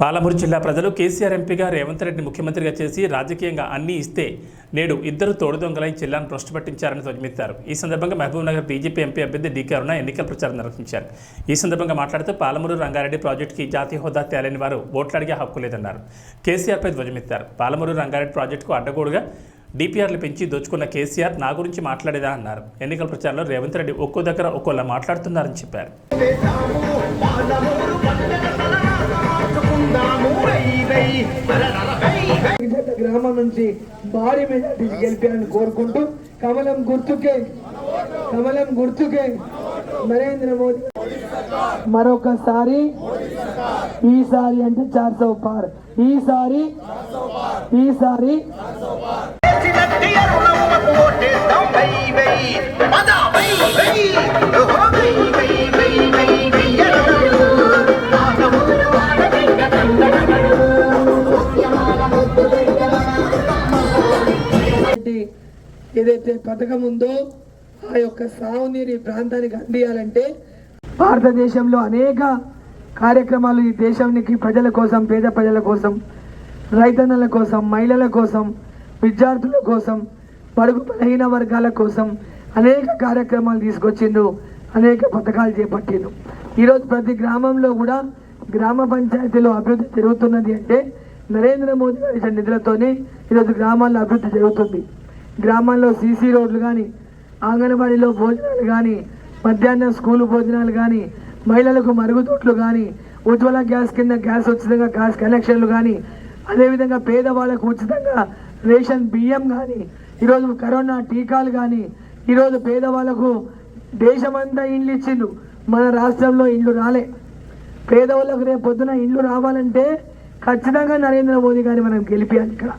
పాలమూరు జిల్లా ప్రజలు కేసీఆర్ ఎంపీగా రేవంత్ రెడ్డిని ముఖ్యమంత్రిగా చేసి రాజకీయంగా అన్ని ఇస్తే నేడు ఇద్దరు తోడు దొంగలై జిల్లాను భ్రష్టుపట్టించారని ధ్వజమెత్తారు. ఈ సందర్భంగా మహబూబ్ నగర్ బీజేపీ ఎంపీ అభ్యర్థి డీకే అరుణ ఎన్నికల ప్రచారం నిర్వహించారు. ఈ సందర్భంగా మాట్లాడుతూ పాలమూరు రంగారెడ్డి ప్రాజెక్టుకి జాతీయ హోదా తేలని వారు ఓట్లు అడిగే హక్కు లేదన్నారు. కేసీఆర్పై ధ్వజమెత్తారు. పాలమూరు రంగారెడ్డి ప్రాజెక్టుకు అడ్డగోడుగా డిపిఆర్లు పెంచి దోచుకున్న కేసీఆర్ నా గురించి మాట్లాడేదా అన్నారు. ఎన్నికల ప్రచారంలో రేవంత్ రెడ్డి ఒక్కో దగ్గర ఒక్కోలా మాట్లాడుతున్నారని చెప్పారు. గ్రామం నుంచి భారీ మెజార్టీ గెలిపారని కోరుకుంటూ కమలం గుర్తుకే కమలం గుర్తుకే నరేంద్ర మోదీ. మరొకసారి ఈసారి అంటే చార్ సౌ పార్. ఈసారి ఈసారి. ఏంటి ఏదైతే పథకం ఉందో ఆ యొక్క సాగునీరు ఈ ప్రాంతానికి అందియాలంటే భారతదేశంలో అనేక కార్యక్రమాలు ఈ దేశానికి ప్రజల కోసం పేద ప్రజల కోసం రైతన్నల కోసం మహిళల కోసం విద్యార్థుల కోసం పడుగు బలహీన వర్గాల కోసం అనేక కార్యక్రమాలు తీసుకొచ్చిండు అనేక పథకాలు చేపట్టిండు. ఈరోజు ప్రతి గ్రామంలో కూడా గ్రామ పంచాయతీలో అభివృద్ధి జరుగుతున్నది అంటే నరేంద్ర మోదీ గారి నిధులతోనే ఈరోజు గ్రామాల్లో అభివృద్ధి జరుగుతుంది. గ్రామాల్లో సీసీ రోడ్లు కానీ అంగన్వాడీలో భోజనాలు కానీ మధ్యాహ్నం స్కూలు భోజనాలు కానీ మహిళలకు మరుగుదొడ్లు కానీ ఉజ్వల గ్యాస్ కింద గ్యాస్ ఉచితంగా గ్యాస్ కనెక్షన్లు కానీ అదేవిధంగా పేదవాళ్ళకు ఉచితంగా రేషన్ బియ్యం కానీ ఈరోజు కరోనా టీకాలు కానీ ఈరోజు పేదవాళ్ళకు దేశమంతా ఇండ్లు ఇచ్చిండు మన రాష్ట్రంలో ఇండ్లు రాలే. పేదవాళ్ళకు రేపు పొద్దున ఇండ్లు రావాలంటే ఖచ్చితంగా నరేంద్ర మోదీ గారిని మనం గెలిపించాలి ఇక్కడ.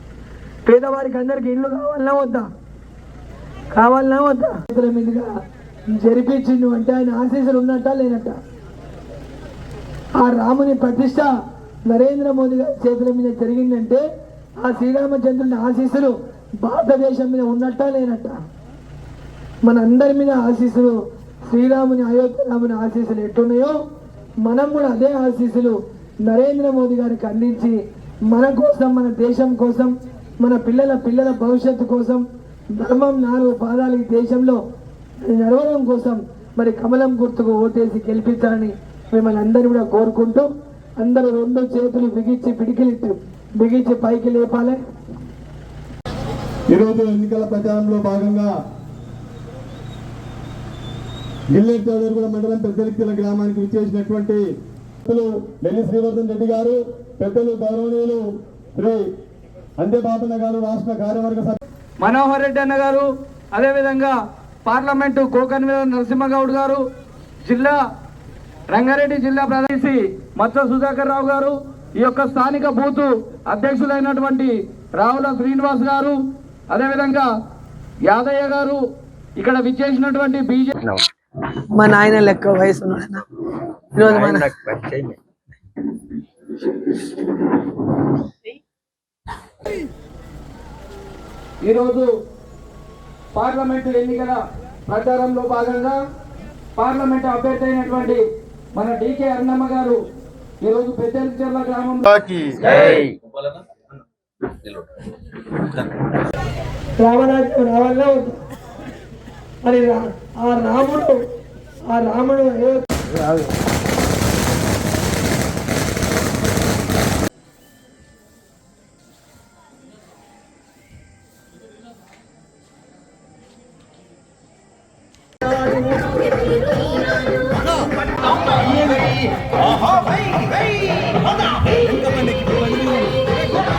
పేదవారికి అందరికి ఇల్లు కావాలన్నా వద్దా? కావాలన్నా వద్దా? చేతుల మీదుగా జరిపించిండు అంటే ఆయన ఆశీస్సులు ఉన్నట్ట లేనట్ట? ఆ రాముని ప్రతిష్ట నరేంద్ర మోదీ గారి చేతుల మీద జరిగిందంటే ఆ శ్రీరామచంద్రుని ఆశీస్సులు భారతదేశం మీద ఉన్నట్ట లేనట్ట? మన అందరి మీద ఆశీస్సులు శ్రీరాముని అయోధ్య రాముని ఆశీస్సులు ఎట్టున్నాయో మనం కూడా అదే ఆశీస్సులు నరేంద్ర మోదీ గారికి అందించి మన కోసం మన దేశం కోసం మన పిల్లల పిల్లల భవిష్యత్తు కోసం ధర్మం నాలుగు పాదాలు ఈ దేశంలో నడవడం కోసం మరి కమలం గుర్తుకు ఓటేసి గెలిపించాలని మిమ్మల్ని అందరూ కూడా కోరుకుంటూ అందరూ రెండు చేతులు బిగించి పిడికిలిట్టు బిగించి పైకి లేపాలి. ఈరోజు ఎన్నికల ప్రచారంలో భాగంగా గిల్లెట్ చౌదరిగూడ మండలం పెద్దలిక్కిల గ్రామానికి విచ్చేసినటువంటి పెద్దలు శ్రీవర్ధన్ రెడ్డి గారు పెద్దలు గౌరవనీయులు శ్రీ అంజబాబన్న గారు రాష్ట్ర కార్యవర్గ సభ్యులు మనోహర్ రెడ్డి అన్న గారు అదేవిధంగా పార్లమెంటు కో కన్వీనర్ నరసింహగౌడ్ గారు జిల్లా రంగారెడ్డి జిల్లా ప్రదేశి మత్స సుధాకర్ రావు గారు ఈ యొక్క స్థానిక బూత్ అధ్యక్షులైనటువంటి రావుల శ్రీనివాస్ గారు అదేవిధంగా యాదయ్య గారు ఇక్కడ విచ్చేసినటువంటి బీజేపీ మా నాయన లెక్క వయసు ఈరోజు మన ఈరోజు పార్లమెంటు ఎన్నికల ప్రచారంలో భాగంగా పార్లమెంటు అభ్యర్థి అయినటువంటి మన డికే అన్నమ్మ గారు ఈరోజు పెద్దల గ్రామంలో వద్దా? మరి రా- ఆ రాముడు ఆ రాముడు 不能买一个，好好飞。